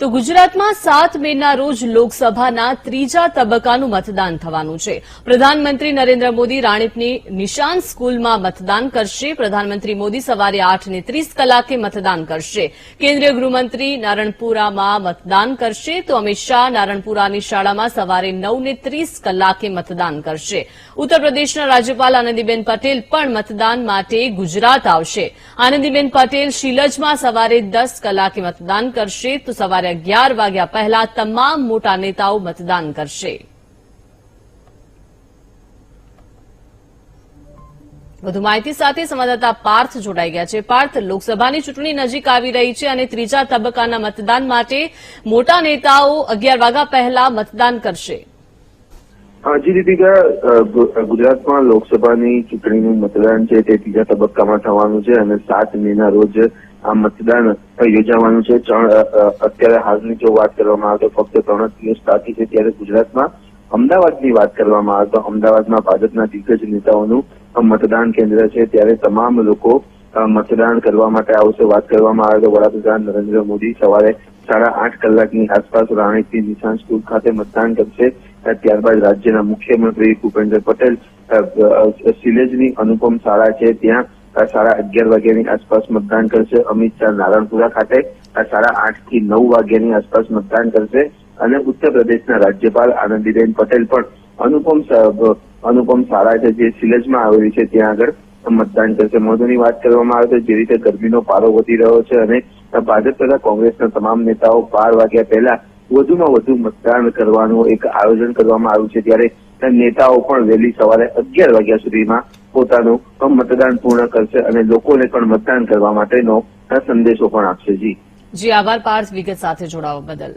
તો ગુજરાતમાં સાત મેના રોજ લોકસભાના ત્રીજા તબક્કાનું મતદાન થવાનું છે. પ્રધાનમંત્રી નરેન્દ્ર મોદી રાણીપની નિશાન સ્કૂલમાં મતદાન કરશે. પ્રધાનમંત્રી મોદી સવારે આઠને ત્રીસ કલાકે મતદાન કરશે. કેન્દ્રીય ગૃહમંત્રી નારણપુરામાં મતદાન કરશે. તો અમિત શાહ નારણપુરાની શાળામાં સવારે નવ ને ત્રીસ કલાકે મતદાન કરશે. ઉત્તર પ્રદેશના રાજ્યપાલ આનંદીબેન પટેલ પણ મતદાન માટે ગુજરાત આવશે. આનંદીબેન પટેલ શીલજમાં સવારે દસ કલાકે મતદાન કરશે. તો સવારે અગિયાર વાગ્યા પહેલા તમામ મોટા નેતાઓ મતદાન કરશે. વધુ માહિતી સાથે સંવાદદાતા પાર્થ જોડાઈ ગયા છે. પાર્થ, લોકસભાની ચૂંટણી નજીક આવી રહી છે અને ત્રીજા તબક્કાના મતદાન માટે મોટા નેતાઓ અગિયાર વાગ્યા પહેલા મતદાન કરશે. જી દીપિકા ગુજરાતમાં લોકસભાની ચૂંટણીનું મતદાન છે તે ત્રીજા તબક્કામાં થવાનું છે અને સાત મેના રોજ આ મતદાન યોજાવાનું છે. ત્રણ અત્યારે હાલની જો વાત કરવામાં આવે તો ફક્ત ત્રણ જ દિવસ બાકી છે ત્યારે ગુજરાતમાં અમદાવાદની વાત કરવામાં આવે તો અમદાવાદમાં ભાજપના દિગ્ગજ નેતાઓનું મતદાન કેન્દ્ર છે. ત્યારે તમામ લોકો મતદાન કરવા માટે આવશે. વાત કરવામાં આવે તો વડાપ્રધાન નરેન્દ્ર મોદી સવારે સાડા આઠ કલાકની આસપાસ રાણીપી નિશાન સ્કૂલ ખાતે મતદાન કરશે. ત્યારબાદ રાજ્યના મુખ્યમંત્રી ભૂપેન્દ્ર પટેલ સિલેજની અનુપમ શાળા છે. ત્યાં સાડા અગિયાર વાગ્યાની આસપાસ મતદાન કરશે. અમિત શાહ નારાયણપુરા ખાતે સાડા આઠથી નવ વાગ્યાની આસપાસ મતદાન કરશે. અને ઉત્તર પ્રદેશના રાજ્યપાલ આનંદીબેન પટેલ પણ અનુપમ અનુપમ શાળા છે, જે સિલેજમાં આવેલી છે. ત્યાં આગળ મતદાન કરશે. મહત્વની વાત કરવામાં આવે તો જે રીતે ગરમીનો પારો વધી રહ્યો છે અને ભાજપ તથા કોંગ્રેસના તમામ નેતાઓ બાર વાગ્યા પહેલા વધુમાં વધુ મતદાન કરવાનું એક આયોજન કરવામાં આવ્યું છે. ત્યારે નેતાઓ પણ વહેલી સવારે અગિયાર વાગ્યા સુધીમાં પોતાનું મતદાન પૂર્ણ કરશે અને લોકોને પણ મતદાન કરવા માટેનો સંદેશો પણ આપશે. જી. જી, આભાર. પાર્થ વિગત સાથે જોડાવા બદલ.